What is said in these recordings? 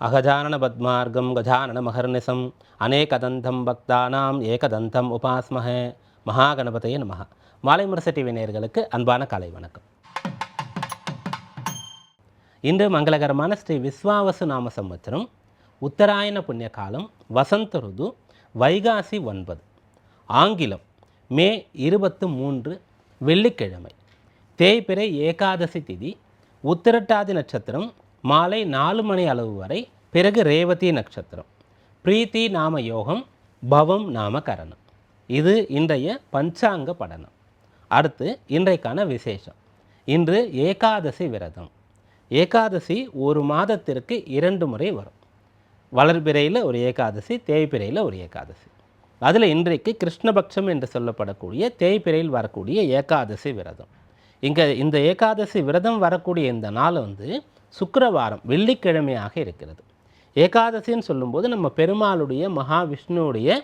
அகஜானன பத்மார்க்கம் கஜானன மகர்நிசம். அநேகதந்தம் பக்தானாம் ஏகதந்தம் உபாஸ்மஹே. மகாகணபதையே நமக மாலை முரச டிவி நேர்களுக்கு அன்பான காலை வணக்கம். இன்று மங்களகரமான ஸ்ரீ விஸ்வாவசு நாம சம்பத்திரம் உத்தராயண புண்ணிய காலம் வசந்த ருது வைகாசி ஒன்பது. ஆங்கிலம் மே இருபத்து மூன்று வெள்ளிக்கிழமை. தேய்பிறை ஏகாதசி திதி உத்திரட்டாதி நட்சத்திரம் மாலை நாலு மணி அளவு வரை பிறகு ரேவதி நட்சத்திரம். பிரீத்தி நாம யோகம் பவம் நாம கரணம். இது இன்றைய பஞ்சாங்க படனம். அடுத்து இன்றைக்கான விசேஷம். இன்று ஏகாதசி விரதம். ஏகாதசி ஒரு மாதத்திற்கு இரண்டு முறை வரும். வளர்பிறையில் ஒரு ஏகாதசி தேய்பிறையில் ஒரு ஏகாதசி. அதில் இன்றைக்கு கிருஷ்ணபக்ஷம் என்று சொல்லப்படக்கூடிய தேய்பிறையில் வரக்கூடிய ஏகாதசி விரதம். இங்கே இந்த ஏகாதசி விரதம் வரக்கூடிய இந்த நாள் வந்து சுக்கரவாரம் வெள்ளிக்கிழமையாக இருக்கிறது. ஏகாதசின்னு சொல்லும்போது நம்ம பெருமாளுடைய மகாவிஷ்ணுவுடைய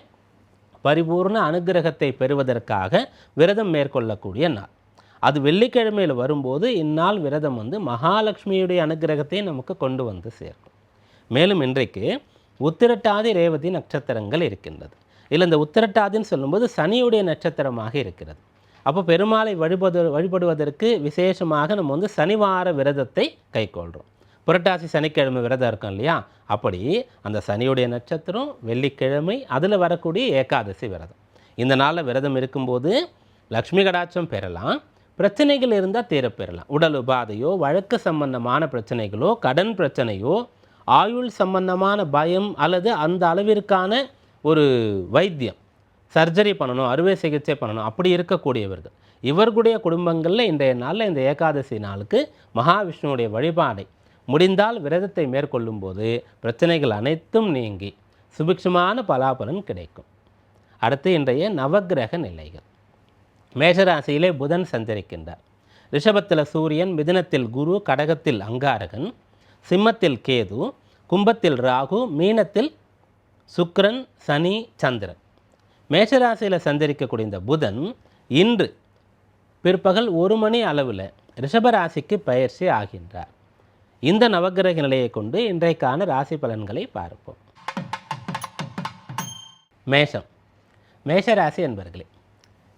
பரிபூர்ண அனுக்கிரகத்தை பெறுவதற்காக விரதம் மேற்கொள்ளக்கூடிய நாள். அது வெள்ளிக்கிழமையில் வரும்போது இந்நாள் விரதம் வந்து மகாலட்சுமியுடைய அனுகிரகத்தை நமக்கு கொண்டு வந்து சேர்க்கும். மேலும் இன்றைக்கு உத்திரட்டாதி ரேவதி நட்சத்திரங்கள் இருக்கின்றது. இல்லை இந்த உத்திரட்டாதின்னு சொல்லும்போது சனியுடைய நட்சத்திரமாக இருக்கிறது. அப்போ பெருமாளை வழிபடு வழிபடுவதற்கு விசேஷமாக நம்ம வந்து சனிவார விரதத்தை கைக்கொள்கிறோம் புரட்டாசி சனிக்கிழமை விரதம் இருக்கும் இல்லையா? அப்படி அந்த சனியுடைய நட்சத்திரம் வெள்ளிக்கிழமை அதில் வரக்கூடிய ஏகாதசி விரதம். இந்த நாளில் விரதம் இருக்கும்போது லக்ஷ்மி கடாட்சம் பெறலாம் பிரச்சனைகள் இருந்தால் தீரப்பெறலாம் உடல் உபாதையோ வழக்கு சம்பந்தமான பிரச்சனைகளோ கடன் பிரச்சனையோ ஆயுள் சம்பந்தமான பயம் அல்லது அந்த அளவிற்கான ஒரு வைத்தியம் சர்ஜரி பண்ணணும் அறுவை சிகிச்சை பண்ணணும் அப்படி இருக்கக்கூடியவர்கள். இவர்களுடைய குடும்பங்களில் இன்றைய நாளில் இந்த ஏகாதசி நாளுக்கு மகாவிஷ்ணுவுடைய வழிபாடை. முடிந்தால் விரதத்தை மேற்கொள்ளும் போது பிரச்சனைகள் அனைத்தும் நீங்கி சுபிக்ஷமான பலாபலன் கிடைக்கும். அடுத்து இன்றைய நவக்கிரக நிலைகள். மேஷராசியிலே புதன் சஞ்சரிக்கின்றார். ரிஷபத்தில் சூரியன் மிதுனத்தில் குரு கடகத்தில் அங்காரகன் சிம்மத்தில் கேது கும்பத்தில் ராகு மீனத்தில் சுக்ரன் சனி சந்திரன். மேஷராசியில் சந்தரிக்கக்கூடிய இந்த புதன் இன்று பிற்பகல் ஒரு மணி அளவில் ரிஷபராசிக்கு பயிற்சி ஆகின்றார். இந்த நவக்கிரக நிலையை கொண்டு இன்றைக்கான ராசி பலன்களை பார்ப்போம். மேஷம். மேஷராசி என்பர்களே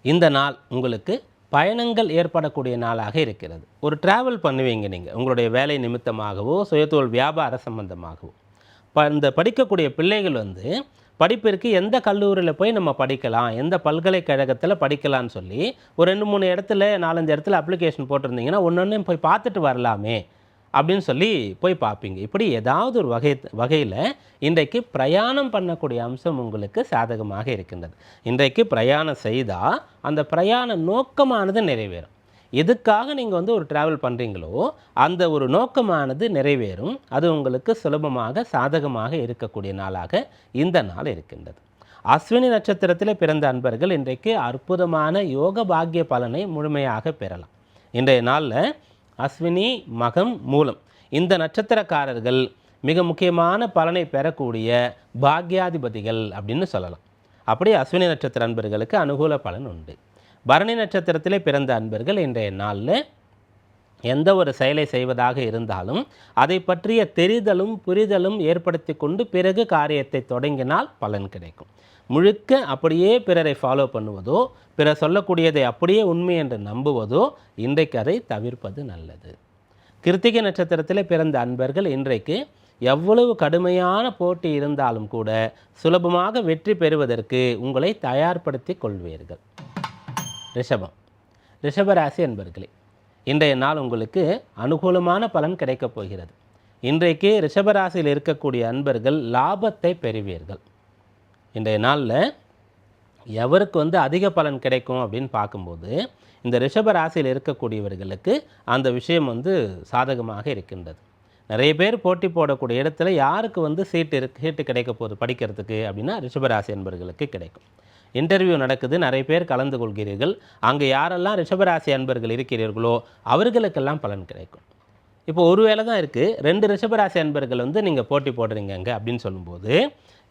இந்த நாள் உங்களுக்கு பயணங்கள் ஏற்படக்கூடிய நாளாக இருக்கிறது. ஒரு டிராவல் பண்ணுவீங்க நீங்கள் உங்களுடைய வேலை நிமித்தமாகவோ சுயத்தொழில் வியாபார சம்பந்தமாகவோ. ப இந்த படிக்கக்கூடிய பிள்ளைகள் வந்து படிப்பிற்கு எந்த கல்லூரியில் போய் நம்ம படிக்கலாம்? எந்த பல்கலைக்கழகத்தில் படிக்கலாம்னு சொல்லி ஒரு ரெண்டு மூணு இடத்துல நாலஞ்சு இடத்துல அப்ளிகேஷன் போட்டிருந்தீங்கன்னா ஒன்று போய் பார்த்துட்டு வரலாமே அப்படின்னு சொல்லி போய் பார்ப்பீங்க. இப்படி ஏதாவது ஒரு வகை வகையில் இன்றைக்கு பிரயாணம் பண்ணக்கூடிய அம்சம் உங்களுக்கு சாதகமாக இருக்கின்றது. இன்றைக்கு பிரயாணம் செய்தால் அந்த பிரயாண நோக்கமானது நிறைவேறும். எதுக்காக நீங்கள் வந்து ஒரு ட்ராவல் பண்ணுறீங்களோ அந்த ஒரு நோக்கமானது நிறைவேறும். அது உங்களுக்கு சுலபமாக சாதகமாக இருக்கக்கூடிய நாளாக இந்த நாள் இருக்கின்றது. அஸ்வினி நட்சத்திரத்தில் பிறந்த அன்பர்கள் இன்றைக்கு அற்புதமான யோக பாக்கிய பலனை முழுமையாக பெறலாம். இன்றைய நாளில் அஸ்வினி மகம் மூலம் இந்த நட்சத்திரக்காரர்கள் மிக முக்கியமான பலனை பெறக்கூடிய பாக்யாதிபதிகள் அப்படின்னு சொல்லலாம். அப்படியே அஸ்வினி நட்சத்திர அன்பர்களுக்கு அனுகூல பலன் உண்டு. பரணி நட்சத்திரத்திலே பிறந்த அன்பர்கள் இன்றைய நாளில் எந்த ஒரு செயலை செய்வதாக இருந்தாலும் அதை பற்றிய தெரிதலும் புரிதலும் ஏற்படுத்தி கொண்டு பிறகு காரியத்தை தொடங்கினால் பலன் கிடைக்கும். முழுக்க அப்படியே பிறரை ஃபாலோ பண்ணுவதோ பிறர் சொல்லக்கூடியதை அப்படியே உண்மை என்று நம்புவதோ இன்றைக்கு அதை தவிர்ப்பது நல்லது. கிருத்திகை நட்சத்திரத்தில் பிறந்த அன்பர்கள் இன்றைக்கு எவ்வளவு கடுமையான போட்டி இருந்தாலும் கூட சுலபமாக வெற்றி பெறுவதற்கு உங்களை தயார்படுத்தி கொள்வீர்கள். ரிஷபம். ரிஷபராசி என்பர்களே இன்றைய நாள் உங்களுக்கு அனுகூலமான பலன் கிடைக்கப் போகிறது. இன்றைக்கு ரிஷபராசியில் இருக்கக்கூடிய அன்பர்கள் லாபத்தை பெறுவீர்கள். இன்றைய நாளில் எவருக்கு வந்து அதிக பலன் கிடைக்கும் அப்படின்னு பார்க்கும்போது இந்த ரிஷப ராசியில் இருக்கக்கூடியவர்களுக்கு அந்த விஷயம் வந்து சாதகமாக இருக்கின்றது. நிறைய பேர் போட்டி போடக்கூடிய இடத்துல யாருக்கு வந்து சீட்டு இருக்கு சீட்டு கிடைக்க போகுது படிக்கிறதுக்கு அப்படின்னா ரிஷபராசி என்பர்களுக்கு கிடைக்கும். இன்டர்வியூ நடக்குது நிறைய பேர் கலந்து கொள்கிறீர்கள். அங்கே யாரெல்லாம் ரிஷபராசி அன்பர்கள் இருக்கிறீர்களோ அவர்களுக்கெல்லாம் பலன் கிடைக்கும். இப்போ ஒருவேளை தான் இருக்குது ரெண்டு ரிஷபராசி அன்பர்கள் வந்து நீங்கள் போட்டி போடுறீங்கங்க அப்படின்னு சொல்லும்போது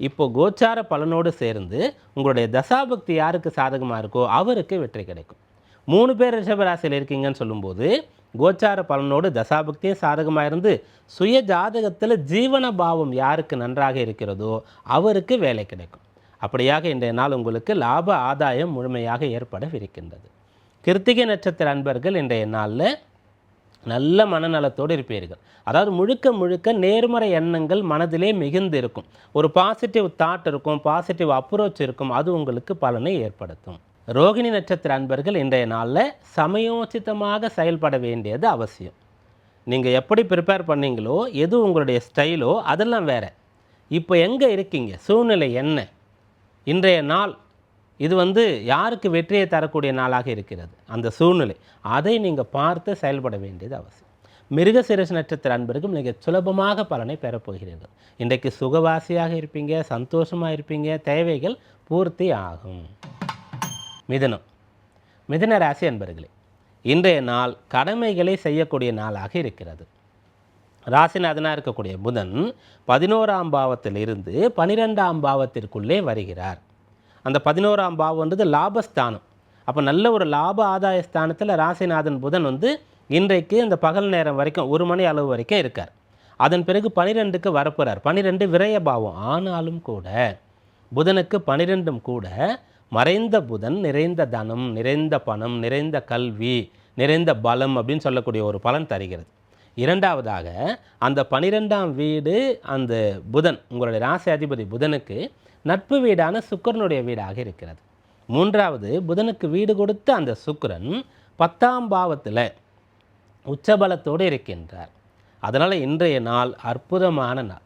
இப்போ கோச்சார பலனோடு சேர்ந்து உங்களுடைய தசாபக்தி யாருக்கு சாதகமாக இருக்கோ அவருக்கு வெற்றி கிடைக்கும். மூணு பேர் ரிஷபராசியில் இருக்கீங்கன்னு சொல்லும்போது கோச்சார பலனோடு தசாபக்தியும் சாதகமாக இருந்து சுய ஜாதகத்தில் ஜீவன பாவம் யாருக்கு நன்றாக இருக்கிறதோ அவருக்கு வேலை கிடைக்கும். அப்படியாக இன்றைய நாள் உங்களுக்கு லாப ஆதாயம் முழுமையாக ஏற்படவிருக்கின்றது. கிருத்திகை நட்சத்திர அன்பர்கள் இன்றைய நாளில் நல்ல மனநலத்தோடு இருப்பீர்கள். அதாவது முழுக்க முழுக்க நேர்மறை எண்ணங்கள் மனதிலே மிகுந்து இருக்கும் ஒரு பாசிட்டிவ் தாட் இருக்கும் பாசிட்டிவ் அப்ரோச் இருக்கும் அது உங்களுக்கு பலனை ஏற்படுத்தும். ரோகிணி நட்சத்திர அன்பர்கள் இன்றைய நாளில் சமயோசித்தமாக செயல்பட வேண்டியது அவசியம். நீங்கள் எப்படி ப்ரிப்பேர் பண்ணீங்களோ எது உங்களுடைய ஸ்டைலோ அதெல்லாம் வேறு. இப்போ எங்கே இருக்கீங்க? சூழ்நிலை என்ன? இன்றைய நாள் இது வந்து யாருக்கு வெற்றியை தரக்கூடிய நாளாக இருக்கிறது? அந்த சூழ்நிலை. அதை நீங்கள் பார்த்து செயல்பட வேண்டியது அவசியம். மிருகசிரஸ் நட்சத்திர அன்பர்கள் மிக சுலபமாக பலனை பெறப்போகிறீர்கள் இன்றைக்கு சுகவாசியாக இருப்பீங்க சந்தோஷமாக இருப்பீங்க தேவைகள் பூர்த்தி ஆகும். மிதனம். மிதன ராசி அன்பர்களே இன்றைய நாள் கடமைகளை செய்யக்கூடிய நாளாக இருக்கிறது. ராசிநாதனாக இருக்கக்கூடிய புதன் பதினோராம் பாவத்திலிருந்து பனிரெண்டாம் பாவத்திற்குள்ளே வருகிறார். அந்த பதினோராம் பாவம்ன்றது லாபஸ்தானம். அப்போ நல்ல ஒரு லாப ஆதாய ஸ்தானத்தில் ராசிநாதன் புதன் வந்து இன்றைக்கு இந்த பகல் நேரம் வரைக்கும் ஒரு மணி அளவு வரைக்கும் இருக்கார். அதன் பிறகு பனிரெண்டுக்கு வரப்போகிறார் பனிரெண்டு விரய பாவம். ஆனாலும் கூட புதனுக்கு பனிரெண்டும் கூட மறைந்த புதன் நிறைந்த தனம் நிறைந்த பணம் நிறைந்த கல்வி நிறைந்த பலம் அப்படின்னு சொல்லக்கூடிய ஒரு பலன் தருகிறது. இரண்டாவதாக அந்த பனிரெண்டாம் வீடு அந்த புதன் உங்களுடைய ராசி அதிபதி புதனுக்கு நட்பு வீடான சுக்கரனுடைய வீடாக இருக்கிறது. மூன்றாவது புதனுக்கு வீடு கொடுத்த அந்த சுக்கரன் பத்தாம் பாவத்தில் உச்சபலத்தோடு இருக்கின்றார். அதனால் இன்றைய நாள் அற்புதமான நாள்.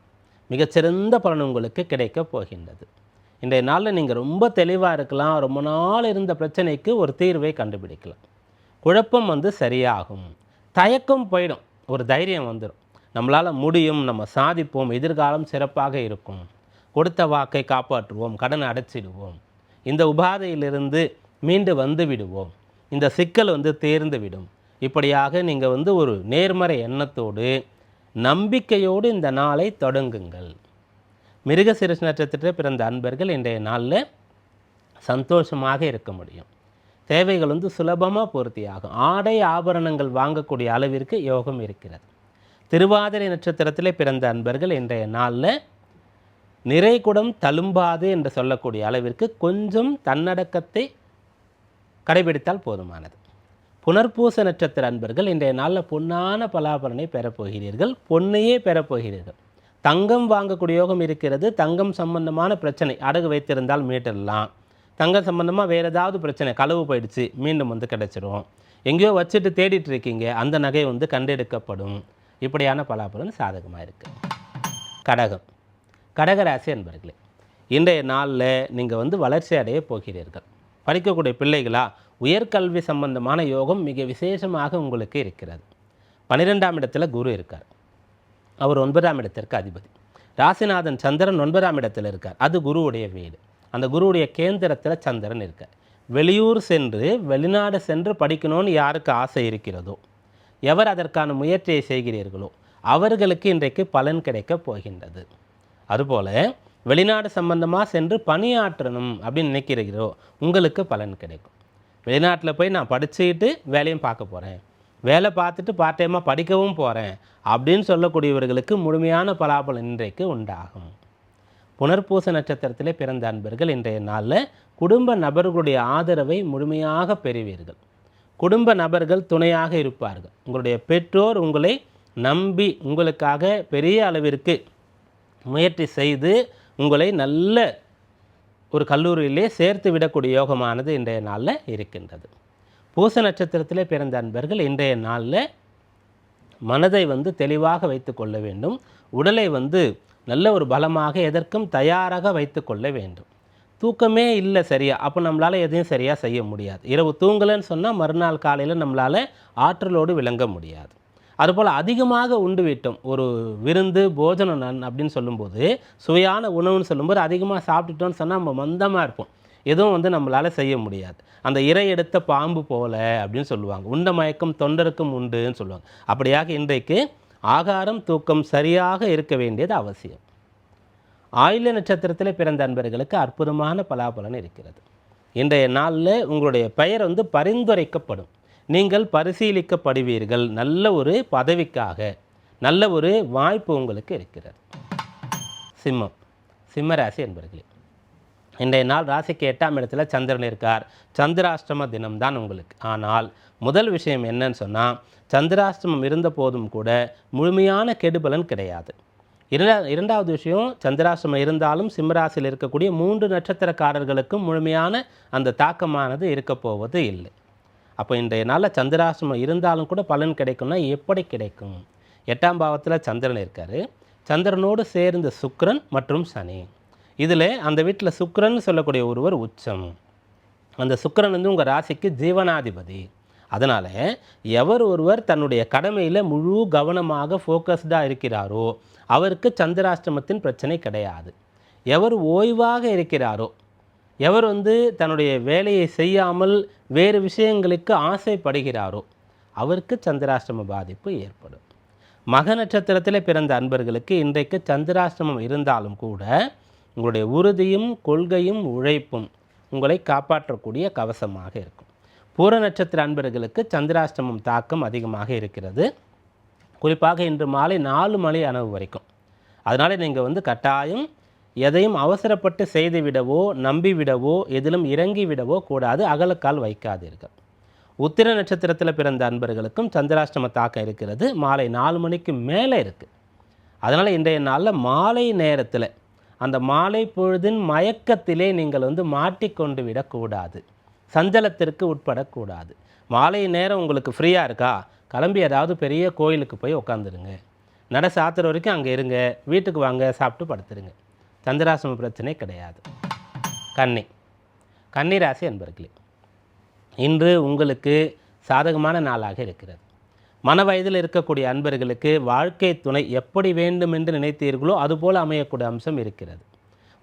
மிகச்சிறந்த பலன் உங்களுக்கு கிடைக்கப் போகின்றது. இன்றைய நாளில் நீங்கள் ரொம்ப தெளிவாக இருக்கலாம். ரொம்ப நாள் இருந்த பிரச்சனைக்கு ஒரு தீர்வை கண்டுபிடிக்கலாம். குழப்பம் வந்து சரியாகும். தயக்கம் போயிடும். ஒரு தைரியம் வந்துடும் நம்மளால் முடியும் நம்ம சாதிப்போம் எதிர்காலம் சிறப்பாக இருக்கும். கொடுத்த வாக்கை காப்பாற்றுவோம் கடன் அடைச்சிடுவோம். இந்த உபாதையிலிருந்து மீண்டு வந்து விடுவோம். இந்த சிக்கல் வந்து தேர்ந்து விடும். இப்படியாக நீங்கள் வந்து ஒரு நேர்மறை எண்ணத்தோடு நம்பிக்கையோடு இந்த நாளை தொடங்குங்கள். மிருகசிரஸ் நட்சத்திரத்தில் பிறந்த அன்பர்கள் இன்றைய நாளில் சந்தோஷமாக இருக்க முடியும். தேவைகள் வந்து சுலபமாக பூர்த்தியாகும். ஆடை ஆபரணங்கள் வாங்கக்கூடிய அளவிற்கு யோகம் இருக்கிறது. திருவாதிரை நட்சத்திரத்திலே பிறந்த அன்பர்கள் இன்றைய நாளில் நிறைகுடம் தழும்பாது என்று சொல்லக்கூடிய அளவிற்கு கொஞ்சம் தன்னடக்கத்தை கடைபிடித்தால் போதுமானது. புனர்பூச நட்சத்திர அன்பர்கள் இன்றைய நாளில் பொன்னான பலாபலனை பெறப்போகிறீர்கள் பொன்னையே பெறப்போகிறீர்கள் தங்கம் வாங்கக்கூடிய யோகம் இருக்கிறது. தங்கம் சம்பந்தமான பிரச்சனை. அடகு வைத்திருந்தால் மீட்டரலாம் தங்கம் சம்பந்தமாக வேறு ஏதாவது பிரச்சனை களவு போயிடுச்சு மீண்டும் வந்து கிடைச்சிரும். எங்கேயோ வச்சுட்டு தேடிட்டு இருக்கீங்க அந்த நகை வந்து கண்டெடுக்கப்படும். இப்படியான பலாபலன் சாதகமாக இருக்குது கடகம். கடகராசி என்பர்களே இன்றைய நாளில் நீங்கள் வந்து வளர்ச்சி அடைய போகிறீர்கள். படிக்கக்கூடிய பிள்ளைகளா உயர்கல்வி சம்பந்தமான யோகம் மிக விசேஷமாக உங்களுக்கு இருக்கிறது. பன்னிரெண்டாம் இடத்துல குரு இருக்கார். அவர் ஒன்பதாம் இடத்திற்கு அதிபதி. ராசிநாதன் சந்திரன் ஒன்பதாம் இடத்தில் இருக்கார். அது குருவுடைய வீடு. அந்த குருவுடைய கேந்திரத்தில் சந்திரன் இருக்க. வெளியூர் சென்று வெளிநாடு சென்று படிக்கணும்னு யாருக்கு ஆசை இருக்கிறதோ எவர் அதற்கான முயற்சியை செய்கிறீர்களோ அவர்களுக்கு இன்றைக்கு பலன் கிடைக்கப் போகின்றது. அதுபோல் வெளிநாடு சம்பந்தமாக சென்று பணியாற்றணும் அப்படின்னு நினைக்கிறீர்களோ உங்களுக்கு பலன் கிடைக்கும். வெளிநாட்டில் போய் நான் படிச்சுக்கிட்டு வேலையும் பார்க்க போகிறேன் வேலை பார்த்துட்டு பார்ட் டைமாக படிக்கவும் போகிறேன் அப்படின்னு சொல்லக்கூடியவர்களுக்கு முழுமையான பலாபலம் இன்றைக்கு உண்டாகும். புனர்பூச நட்சத்திரத்திலே பிறந்த அன்பர்கள் இன்றைய நாளில் குடும்ப நபர்களுடைய ஆதரவை முழுமையாக பெறுவீர்கள். குடும்ப நபர்கள் துணையாக இருப்பார்கள். உங்களுடைய பெற்றோர் உங்களை நம்பி உங்களுக்காக பெரிய அளவிற்கு முயற்சி செய்து உங்களை நல்ல ஒரு கல்லூரியிலே சேர்த்து விடக்கூடிய யோகமானது இன்றைய நாளில் இருக்கின்றது. பூச நட்சத்திரத்திலே பிறந்த அன்பர்கள் இன்றைய நாளில் மனதை வந்து தெளிவாக வைத்து கொள்ள வேண்டும். உடலை வந்து நல்ல ஒரு பலமாக எதற்கும் தயாராக வைத்து கொள்ள வேண்டும். தூக்கமே இல்லை சரியா? அப்போ நம்மளால் எதையும் சரியாக செய்ய முடியாது. இரவு தூங்கலைன்னு சொன்னால் மறுநாள் காலையில் நம்மளால் ஆற்றலோடு விளங்க முடியாது. அதுபோல் அதிகமாக உண்டு விட்டோம். ஒரு விருந்து போஜனம் நன் அப்படின்னு சொல்லும்போது சுவையான உணவுன்னு சொல்லும்போது அதிகமாக சாப்பிட்டுட்டோம்னு சொன்னால் நம்ம மந்தமாக இருப்போம். எதுவும் வந்து நம்மளால் செய்ய முடியாது. அந்த இறை எடுத்த பாம்பு போல அப்படின்னு சொல்லுவாங்க. உண்ட மயக்கம் தொண்டருக்கும் உண்டுன்னு சொல்லுவாங்க. அப்படியாக இன்றைக்கு ஆகாரம் தூக்கம் சரியாக இருக்க வேண்டியது அவசியம். ஆயுள்ய நட்சத்திரத்தில் பிறந்த அன்பர்களுக்கு அற்புதமான பலாபலன் இருக்கிறது. இன்றைய நாளில் உங்களுடைய பெயர் வந்து பரிந்துரைக்கப்படும். நீங்கள் பரிசீலிக்கப்படுவீர்கள். நல்ல ஒரு பதவிக்காக நல்ல ஒரு வாய்ப்பு உங்களுக்கு இருக்கிறது. சிம்மம் சிம்மராசி என்பர்களே இன்றைய நாள் ராசிக்கு எட்டாம் இடத்துல சந்திரன் இருக்கார். சந்திராஷ்டம தினம்தான் உங்களுக்கு. ஆனால் முதல் விஷயம் என்னன்னு சொன்னால் சந்திராஷ்டமம் இருந்த போதும் கூட முழுமையான கெடுபலன் கிடையாது. இரண்டா இரண்டாவது விஷயம் சந்திராஷ்டமம் இருந்தாலும் சிம்மராசியில் இருக்கக்கூடிய மூன்று நட்சத்திரக்காரர்களுக்கும் முழுமையான அந்த தாக்கமானது இருக்க போவது இல்லை. அப்போ இன்றைய நாளில் சந்திராசிரமம் இருந்தாலும் கூட பலன் கிடைக்கும்னா எப்படி கிடைக்கும்? எட்டாம் பாவத்தில் சந்திரன் இருக்கார். சந்திரனோடு சேர்ந்த சுக்கரன் மற்றும் சனி. இதில் அந்த வீட்டில் சுக்கரன் சொல்லக்கூடிய ஒருவர் உச்சம். அந்த சுக்கரன் வந்து உங்கள் ராசிக்கு ஜீவனாதிபதி. அதனால் எவர் ஒருவர் தன்னுடைய கடமையில் முழு கவனமாக ஃபோக்கஸ்டாக இருக்கிறாரோ அவருக்கு சந்திராஷ்டமத்தின் பிரச்சனை கிடையாது. எவர் ஓய்வாக இருக்கிறாரோ எவர் வந்து தன்னுடைய வேலையை செய்யாமல் வேறு விஷயங்களுக்கு ஆசைப்படுகிறாரோ அவருக்கு சந்திராஷ்டம பாதிப்பு ஏற்படும். மக நட்சத்திரத்தில் பிறந்த அன்பர்களுக்கு இன்றைக்கு சந்திராஷ்டமம் இருந்தாலும் கூட உங்களுடைய உறுதியும் கொள்கையும் உழைப்பும் உங்களை காப்பாற்றக்கூடிய கவசமாக இருக்கும். பூர நட்சத்திர அன்பர்களுக்கு சந்திராஷ்டமம் தாக்கம் அதிகமாக இருக்கிறது. குறிப்பாக இன்று மாலை நாலு மணி அளவு வரைக்கும். அதனால் நீங்கள் வந்து கட்டாயம் எதையும் அவசரப்பட்டு செய்து விடவோ நம்பிவிடவோ எதிலும் இறங்கி விடவோ கூடாது. அகலக்கால் வைக்காதீர்கள். உத்திர நட்சத்திரத்தில் பிறந்த அன்பர்களுக்கும் சந்திராஷ்டம தாக்கம் இருக்கிறது. மாலை நாலு மணிக்கு மேலே இருக்குது அதனால் இன்றைய நாளில் மாலை நேரத்தில் அந்த மாலை பொழுதின் மயக்கத்திலே நீங்கள் வந்து மாட்டிக்கொண்டு விடக்கூடாது. சஞ்சலத்திற்கு உட்படக்கூடாது. மாலை நேரம் உங்களுக்கு ஃப்ரீயாக இருக்கா? கிளம்பி ஏதாவது பெரிய கோயிலுக்கு போய் உட்காந்துருங்க நட சாத்துற வரைக்கும் அங்கே இருங்க. வீட்டுக்கு வாங்க. சாப்பிட்டு படுத்துருங்க. சந்திராசம பிரச்சனை கிடையாது. கன்னி. கன்னி ராசி என்பர்களே இன்று உங்களுக்கு சாதகமான நாளாக இருக்கிறது. மன வயதில் இருக்கக்கூடிய அன்பர்களுக்கு வாழ்க்கை துணை எப்படி வேண்டும் என்று நினைத்தீர்களோ அதுபோல் அமையக்கூடிய அம்சம் இருக்கிறது.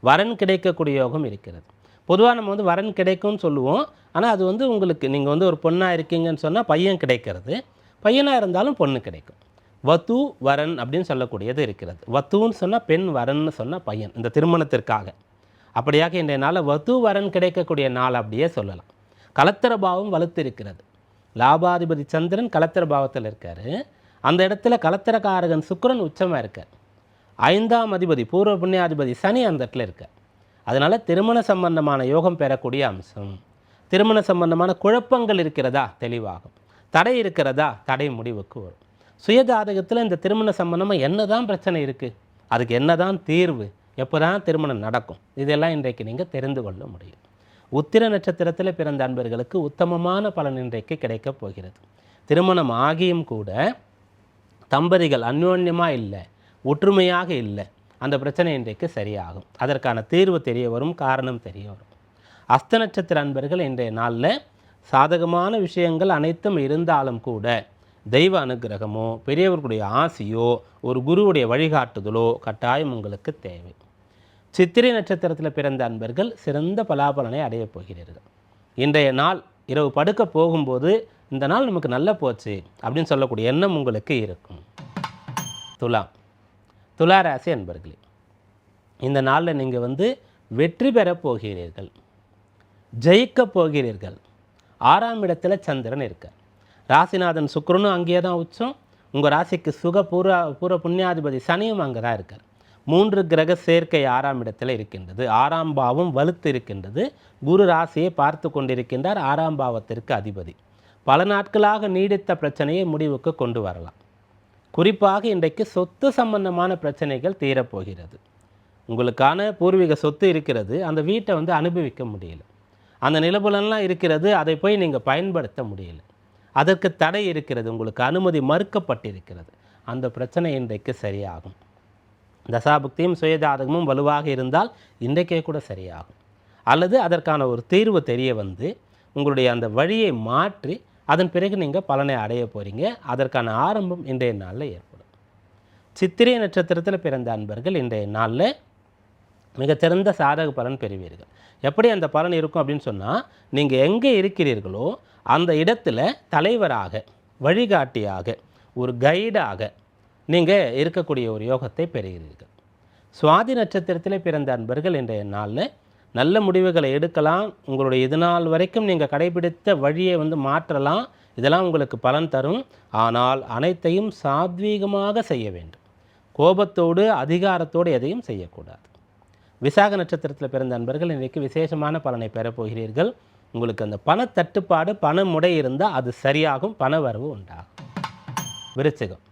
வரன் கிடைக்கக்கூடிய யோகம் இருக்கிறது. பொதுவாக நம்ம வந்து வரன் கிடைக்கும்னு சொல்லுவோம். ஆனால் அது வந்து உங்களுக்கு நீங்கள் வந்து ஒரு பொண்ணாக இருக்கீங்கன்னு சொன்னால் பையன் கிடைக்கிறது. பையனாக இருந்தாலும் பொண்ணு கிடைக்கும். வத்து வரன் அப்படின்னு சொல்லக்கூடியது இருக்கிறது. வத்துன்னு சொன்னால் பெண் வரன்னு சொன்னால் பையன் இந்த திருமணத்திற்காக. அப்படியாக இன்றைய நாளில் வத்து வரன் கிடைக்கக்கூடிய நாள் அப்படியே சொல்லலாம். கலத்திரபாவம் வலுத்து இருக்கிறது. லாபாதிபதி சந்திரன் கலத்திர பாவத்தில் இருக்கார். அந்த இடத்துல கலத்திரக்காரகன் சுக்கிரன் உச்சமாக இருக்கார். ஐந்தாம் அதிபதி பூர்வ புண்ணியாதிபதி சனி அந்த இடத்துல இருக்கார். அதனால் திருமண சம்பந்தமான யோகம் பெறக்கூடிய அம்சம். திருமண சம்பந்தமான குழப்பங்கள் இருக்கிறதா? தெளிவாகும். தடை இருக்கிறதா? தடை முடிவுக்கு வரும். சுயஜாதகத்தில் இந்த திருமண சம்பந்தமாக என்ன தான் பிரச்சனை இருக்குது அதுக்கு என்ன தான் தீர்வு? எப்போ தான் திருமணம் நடக்கும்? இதெல்லாம் இன்றைக்கு நீங்கள் தெரிந்து கொள்ள முடியும். உத்திர நட்சத்திரத்தில் பிறந்த அன்பர்களுக்கு உத்தமமான பலன் இன்றைக்கு கிடைக்கப் போகிறது. திருமணம் ஆகியும் கூட தம்பதிகள் அந்யோன்யமாக இல்லை ஒற்றுமையாக இல்லை. அந்த பிரச்சனை இன்றைக்கு சரியாகும். அதற்கான தீர்வு தெரிய வரும் காரணம் தெரிய வரும். அஸ்த நட்சத்திர அன்பர்கள் இன்றைய நாளில் சாதகமான விஷயங்கள் அனைத்தும் இருந்தாலும் கூட தெய்வ அனுகிரகமோ பெரியவர்களுடைய ஆசியோ ஒரு குருவுடைய வழிகாட்டுதலோ கட்டாயம் உங்களுக்கு தேவை. சித்திரை நட்சத்திரத்தில் பிறந்த அன்பர்கள் சிறந்த பலாபலனை அடையப் போகிறீர்கள். இன்றைய நாள் இரவு படுக்க போகும்போது இந்த நாள் நமக்கு நல்ல போச்சு அப்படின்னு சொல்லக்கூடிய எண்ணம் உங்களுக்கு இருக்கும். துலாம் துலா ராசி அன்பர்களே இந்த நாளில் நீங்கள் வந்து வெற்றி பெறப் போகிறீர்கள் ஜெயிக்கப் போகிறீர்கள். ஆறாம் இடத்துல சந்திரன் இருக்கார். ராசிநாதன் சுக்கரனும் அங்கேயே தான் உச்சம். உங்கள் ராசிக்கு சுக பூர பூர புண்ணியாதிபதி சனியும் அங்கே தான் இருக்கார். மூன்று கிரக சேர்க்கை ஆறாம் இடத்தில் இருக்கின்றது. ஆறாம் பாவம் வலுத்து இருக்கின்றது. குரு ராசியை பார்த்து கொண்டிருக்கின்றார். ஆறாம் பாவத்திற்கு அதிபதி. பல நாட்களாக நீடித்த பிரச்சனையை முடிவுக்கு கொண்டு வரலாம். குறிப்பாக இன்றைக்கு சொத்து சம்பந்தமான பிரச்சனைகள் தீரப்போகிறது. உங்களுக்கான பூர்வீக சொத்து இருக்கிறது. அந்த வீட்டை வந்து அனுபவிக்க முடியல. அந்த நிலபுலன்லாம் இருக்கிறது. அதை போய் நீங்கள் பயன்படுத்த முடியல. அதற்கு தடை இருக்கிறது. உங்களுக்கு அனுமதி மறுக்கப்பட்டிருக்கிறது. அந்த பிரச்சனை இன்றைக்கு சரியாகும். தசாபுக்தியும் சுயஜாதகமும் வலுவாக இருந்தால் இன்றைக்கே கூட சரியாகும். அல்லது அதற்கான ஒரு தீர்வு தெரிய வந்து உங்களுடைய அந்த வழியை மாற்றி அதன் பிறகு நீங்கள் பலனை அடைய போகிறீங்க அதற்கான ஆரம்பம் இன்றைய நாளில் ஏற்படும். சித்திரை நட்சத்திரத்தில் பிறந்த அன்பர்கள் இன்றைய நாளில் மிகச்சிறந்த சாதக பலன் பெறுவீர்கள். எப்படி அந்த பலன் இருக்கும் அப்படின்னு சொன்னால் நீங்கள் எங்கே இருக்கிறீர்களோ அந்த இடத்துல தலைவராக வழிகாட்டியாக ஒரு கைடாக நீங்கள் இருக்கக்கூடிய ஒரு யோகத்தை பெறுகிறீர்கள். சுவாதி நட்சத்திரத்தில் பிறந்த அன்பர்கள் இன்றைய நாளில் நல்ல முடிவுகளை எடுக்கலாம். உங்களுடைய இது நாள் வரைக்கும் நீங்கள் கடைபிடித்த வழியை வந்து மாற்றலாம். இதெல்லாம் உங்களுக்கு பலன் தரும். ஆனால் அனைத்தையும் சாத்வீகமாக செய்ய வேண்டும். கோபத்தோடு அதிகாரத்தோடு எதையும் செய்யக்கூடாது. விசாக நட்சத்திரத்தில் பிறந்த அன்பர்கள் இன்றைக்கு விசேஷமான பலனை பெறப்போகிறீர்கள் உங்களுக்கு அந்த பணத்தட்டுப்பாடு பண முடை இருந்தால் அது சரியாகும் பண வரவு உண்டாகும். விருச்சிகம்.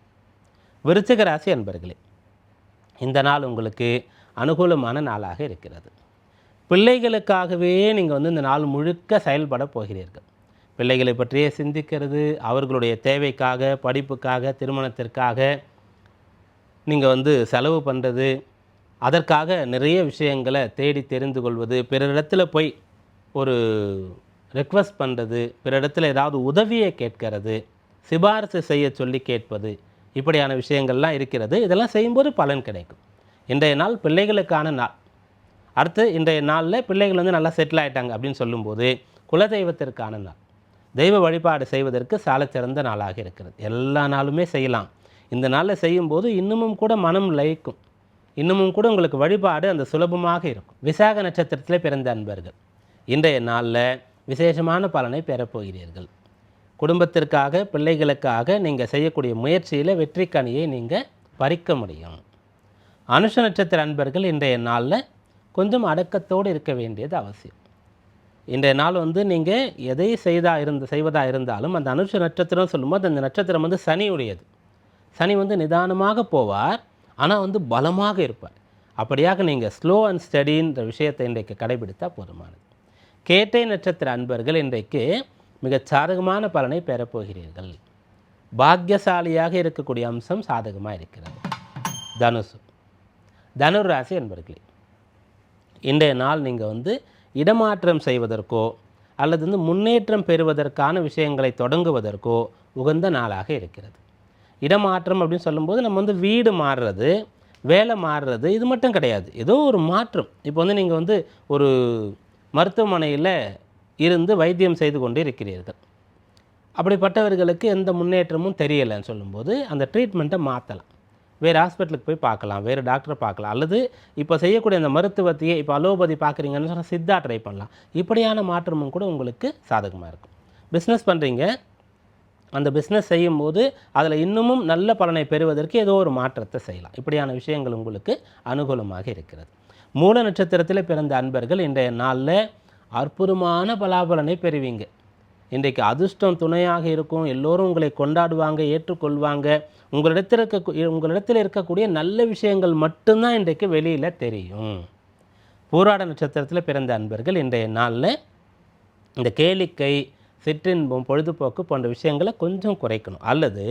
விருச்சிக ராசி அன்பர்களே இந்த நாள் உங்களுக்கு அனுகூலமான நாளாக இருக்கிறது. பிள்ளைகளுக்காகவே நீங்கள் வந்து இந்த நாள் முழுக்க செயல்பட போகிறீர்கள். பிள்ளைகளை பற்றியே சிந்திக்கிறது அவர்களுடைய தேவைக்காக படிப்புக்காக திருமணத்திற்காக நீங்கள் வந்து செலவு பண்ணுறது அதற்காக நிறைய விஷயங்களை தேடி தெரிந்து கொள்வது பிறரிடத்துல போய் ஒரு ரெக்வஸ்ட் பண்ணுறது பிறரிடத்துல ஏதாவது உதவியை கேட்கறது சிபாரிசு செய்ய சொல்லி கேட்பது இப்படியான விஷயங்கள்லாம் இருக்கிறது. இதெல்லாம் செய்யும்போது பலன் கிடைக்கும். இன்றைய நாள் பிள்ளைகளுக்கான நாள். அடுத்து இன்றைய நாளில் பிள்ளைகள் வந்து நல்லா செட்டில் ஆயிட்டாங்க அப்படின்னு சொல்லும்போது குலதெய்வத்திற்கான நாள். தெய்வ வழிபாடு செய்வதற்கு சாலச்சிறந்த நாளாக இருக்கிறது. எல்லா நாளுமே செய்யலாம். இந்த நாளில் செய்யும்போது இன்னமும் கூட மனம் லயிக்கும். இன்னமும் கூட உங்களுக்கு வழிபாடு அந்த சுலபமாக இருக்கும். விசாக நட்சத்திரத்தில் பிறந்த அன்பர்கள் இன்றைய நாளில் விசேஷமான பலனை பெறப்போகிறீர்கள். குடும்பத்திற்காக பிள்ளைகளுக்காக நீங்கள் செய்யக்கூடிய முயற்சியில் வெற்றிக்கனியை நீங்கள் பறிக்க முடியும். அனுஷ நட்சத்திர அன்பர்கள் இன்றைய நாளில் கொஞ்சம் அடக்கத்தோடு இருக்க வேண்டியது அவசியம். இன்றைய நாள் வந்து நீங்கள் எதை செய்தா இருந்து செய்வதாக இருந்தாலும் அந்த அனுஷ நட்சத்திரம் சொல்லும்போது அந்த நட்சத்திரம் வந்து சனியுடையது. சனி வந்து நிதானமாக போவார் ஆனால் வந்து பலமாக இருப்பார். அப்படியாக நீங்கள் ஸ்லோ அண்ட் ஸ்டடின்ற விஷயத்தை இன்றைக்கு கடைபிடித்தால் போதுமானது. கேட்டை நட்சத்திர அன்பர்கள் இன்றைக்கு மிக சாதகமான பலனை பெறப்போகிறீர்கள் பாக்கியசாலியாக இருக்கக்கூடிய அம்சம் சாதகமாக இருக்கிறது. தனுசு. தனுர் ராசி என்பர்களே இன்றைய நாள் நீங்கள் வந்து இடமாற்றம் செய்வதற்கோ அல்லது வந்து முன்னேற்றம் பெறுவதற்கான விஷயங்களை தொடங்குவதற்கோ உகந்த நாளாக இருக்கிறது. இடமாற்றம் அப்படின்னு சொல்லும்போது நம்ம வந்து வீடு மாறுறது வேலை மாறுறது இது மட்டும் கிடையாது. ஏதோ ஒரு மாற்றம். இப்போ வந்து நீங்கள் வந்து ஒரு மருத்துவமனையில் இருந்து வைத்தியம் செய்து கொண்டு இருக்கிறீர்கள் அப்படிப்பட்டவர்களுக்கு எந்த முன்னேற்றமும் தெரியலைன்னு சொல்லும்போது அந்த ட்ரீட்மெண்ட்டை மாற்றலாம் வேறு ஹாஸ்பிட்டலுக்கு போய் பார்க்கலாம் வேறு டாக்டரை பார்க்கலாம். அல்லது இப்போ செய்யக்கூடிய அந்த மருத்துவத்தையே இப்போ அலோபதி பார்க்குறீங்கன்னு சொன்னால் சித்தா ட்ரை பண்ணலாம். இப்படியான மாற்றமும் கூட உங்களுக்கு சாதகமாக இருக்கும். பிஸ்னஸ் பண்ணுறீங்க அந்த பிஸ்னஸ் செய்யும்போது அதில் இன்னமும் நல்ல பலனை பெறுவதற்கு ஏதோ ஒரு மாற்றத்தை செய்யலாம். இப்படியான விஷயங்கள் உங்களுக்கு அனுகூலமாக இருக்கிறது. மூல நட்சத்திரத்தில் பிறந்த அன்பர்கள் இன்றைய நாளில் அற்புதமான பலாபலனை பெறுவீங்க. இன்றைக்கு அதிர்ஷ்டம் துணையாக இருக்கும். எல்லோரும் உங்களை கொண்டாடுவாங்க ஏற்றுக்கொள்வாங்க. உங்களிடத்தில் இருக்க உங்களிடத்தில் இருக்கக்கூடிய நல்ல விஷயங்கள் மட்டும்தான் இன்றைக்கு வெளியில் தெரியும். பூராட நட்சத்திரத்தில் பிறந்த அன்பர்கள் இன்றைய நாளில் இந்த கேளிக்கை சிற்றின்பம் பொழுதுபோக்கு போன்ற விஷயங்களை கொஞ்சம் குறைக்கணும். அல்லது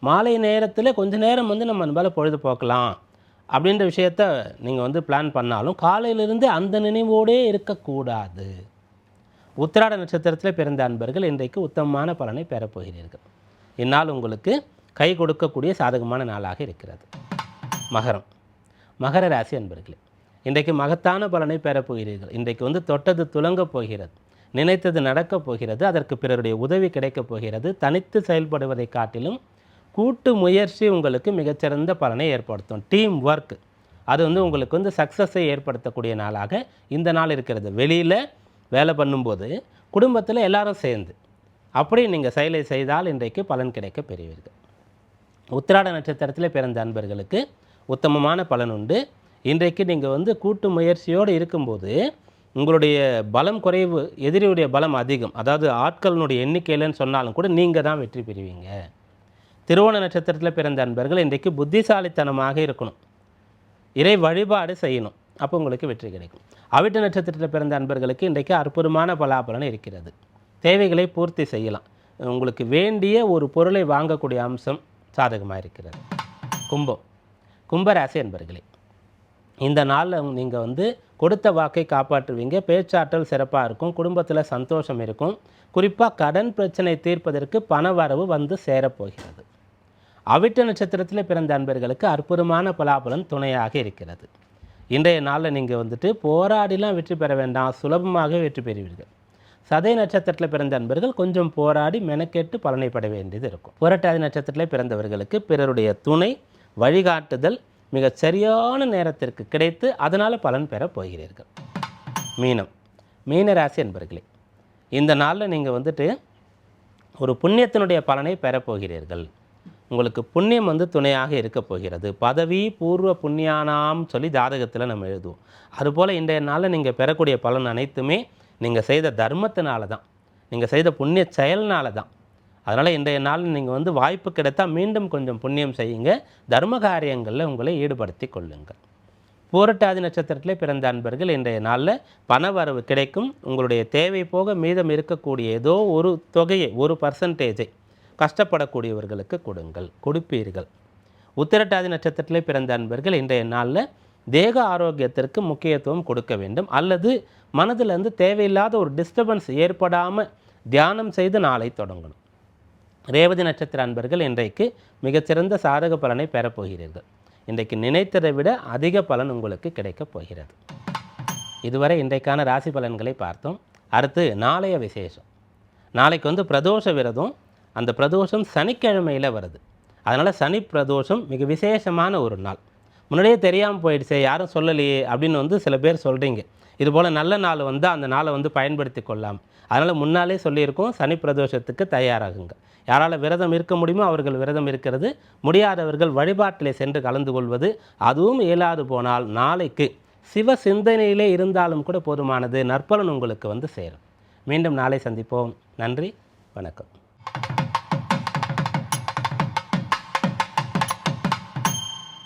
மாலை நேரத்தில் கொஞ்ச நேரம் வந்து நம்ம அன்பால் பொழுதுபோக்கலாம். அப்படின்ற விஷயத்த நீங்கள் வந்து பிளான் பண்ணாலும் காலையிலிருந்து அந்த நினைவோடே இருக்கக்கூடாது. உத்திராட நட்சத்திரத்தில் பிறந்த அன்பர்கள் இன்றைக்கு உத்தமமான பலனை பெறப்போகிறீர்கள் இந்நாள் உங்களுக்கு கை கொடுக்கக்கூடிய சாதகமான நாளாக இருக்கிறது. மகரம். மகர ராசி அன்பர்களே இன்றைக்கு மகத்தான பலனை பெறப்போகிறீர்கள் இன்றைக்கு வந்து தொட்டது துலங்கப் போகிறது. நினைத்தது நடக்கப் போகிறது. அதற்கு பிறருடைய உதவி கிடைக்கப் போகிறது. தனித்து செயல்படுவதை காட்டிலும் கூட்டு முயற்சி உங்களுக்கு மிகச்சிறந்த பலனை ஏற்படுத்தும். டீம் ஒர்க் அது வந்து உங்களுக்கு வந்து சக்ஸஸை ஏற்படுத்தக்கூடிய நாளாக இந்த நாள் இருக்கிறது. வெளியில் வேலை பண்ணும்போது குடும்பத்தில் எல்லாரும் சேர்ந்து அப்படி நீங்கள் செயலை செய்தால் இன்றைக்கு பலன் கிடைக்க பெறுவீர்கள். உத்திராட நட்சத்திரத்தில் பிறந்த அன்பர்களுக்கு உத்தமமான பலன் உண்டு. இன்றைக்கு நீங்கள் வந்து கூட்டு முயற்சியோடு இருக்கும்போது உங்களுடைய பலம் குறைவு எதிரியுடைய பலம் அதிகம். அதாவது ஆட்களினுடைய எண்ணிக்கையிலன்னு சொன்னாலும் கூட நீங்கள் தான் வெற்றி பெறுவீங்க. திருவோண நட்சத்திரத்தில் பிறந்த அன்பர்கள் இன்றைக்கு புத்திசாலித்தனமாக இருக்கணும். இறை வழிபாடு செய்யணும். அப்போ உங்களுக்கு வெற்றி கிடைக்கும். அவிட்ட நட்சத்திரத்தில் பிறந்த அன்பர்களுக்கு இன்றைக்கு அற்புதமான பலாபலன் இருக்கிறது. தேவைகளை பூர்த்தி செய்யலாம். உங்களுக்கு வேண்டிய ஒரு பொருளை வாங்கக்கூடிய அம்சம் சாதகமாக இருக்கிறது. கும்பம். கும்பராசி அன்பர்களே இந்த நாளில் நீங்கள் வந்து கொடுத்த வாக்கை காப்பாற்றுவீங்க. பேச்சாற்றல் சிறப்பாக இருக்கும். குடும்பத்தில் சந்தோஷம் இருக்கும். குறிப்பாக கடன் பிரச்சனை தீர்ப்பதற்கு பண வரவு வந்து சேரப்போகிறது. அவிட்ட நட்சத்திரத்தில் பிறந்த அன்பர்களுக்கு அற்புதமான பலாபலன் துணையாக இருக்கிறது. இன்றைய நாளில் நீங்கள் வந்துட்டு போராடிலாம் வெற்றி பெற வேண்டாம் சுலபமாக வெற்றி பெறுவீர்கள். சதய நட்சத்திரத்தில் பிறந்த அன்பர்கள் கொஞ்சம் போராடி மெனக்கெட்டு பலனை வேண்டியது இருக்கும். புரட்டாதி நட்சத்திரத்தில் பிறந்தவர்களுக்கு பிறருடைய துணை வழிகாட்டுதல் மிகச் சரியான நேரத்திற்கு கிடைத்து அதனால் பலன் பெற போகிறீர்கள். மீனம் மீனராசி என்பர்களே அன்பர்களே இந்த நாளில் நீங்கள் வந்துட்டு ஒரு புண்ணியத்தினுடைய பலனை பெறப்போகிறீர்கள் உங்களுக்கு புண்ணியம் வந்து துணையாக இருக்க போகிறது. பதவி பூர்வ புண்ணியானாம் சொல்லி ஜாதகத்தில் நம்ம எழுதுவோம். அதுபோல் இன்றைய நாளில் நீங்கள் பெறக்கூடிய பலன் அனைத்துமே நீங்கள் செய்த தர்மத்தினால தான் நீங்கள் செய்த புண்ணிய செயல்னால தான் அதனால் இன்றைய நாள் நீங்கள் வந்து வாய்ப்பு கிடைத்தால் மீண்டும் கொஞ்சம் புண்ணியம் செய்யுங்க. தர்ம காரியங்களில் உங்களை ஈடுபடுத்தி கொள்ளுங்கள். பூரட்டாதி நட்சத்திரத்திலே பிறந்த அன்பர்கள் இன்றைய நாளில் பணவரவு கிடைக்கும். உங்களுடைய தேவை போக மீதம் இருக்கக்கூடிய ஏதோ ஒரு தொகையை ஒரு பர்சன்டேஜை கஷ்டப்படக்கூடியவர்களுக்கு கொடுங்கள். கொடுப்பீர்கள். உத்திரட்டாதி நட்சத்திரத்திலே பிறந்த அன்பர்கள் இன்றைய நாளில் தேக ஆரோக்கியத்திற்கு முக்கியத்துவம் கொடுக்க வேண்டும். அல்லது மனதிலிருந்து தேவையில்லாத ஒரு டிஸ்டர்பன்ஸ் ஏற்படாமல் தியானம் செய்து நாளை தொடங்கணும். ரேவதி நட்சத்திர அன்பர்கள் இன்றைக்கு மிகச்சிறந்த சாதக பலனை பெறப்போகிறீர்கள் இன்றைக்கு நினைத்ததை விட அதிக பலன் உங்களுக்கு கிடைக்கப் போகிறது. இதுவரை இன்றைக்கான ராசி பலன்களை பார்த்தோம். அடுத்து நாளைய விசேஷம். நாளைக்கு வந்து பிரதோஷ விரதம் அந்த பிரதோஷம் சனிக்கிழமையில் வருது. அதனால் சனி பிரதோஷம் மிக விசேஷமான ஒரு நாள். முன்னாடியே தெரியாமல் போயிடுச்சே யாரும் சொல்லலையே அப்படின்னு வந்து சில பேர் சொல்கிறீங்க இதுபோல் நல்ல நாள் வந்து அந்த நாளை வந்து பயன்படுத்தி கொள்ளலாம். அதனால் முன்னாலே சொல்லியிருக்கோம் சனி பிரதோஷத்துக்கு தயாராகுங்க. யாரால் விரதம் இருக்க முடியுமோ அவர்கள் விரதம் இருக்கிறது. முடியாதவர்கள் வழிபாட்டிலே சென்று கலந்து கொள்வது. அதுவும் இயலாது போனால் நாளைக்கு சிவ சிந்தனையிலே இருந்தாலும் கூட போதுமானது. நற்பலன் உங்களுக்கு வந்து சேரும். மீண்டும் நாளை சந்திப்போம். நன்றி வணக்கம்.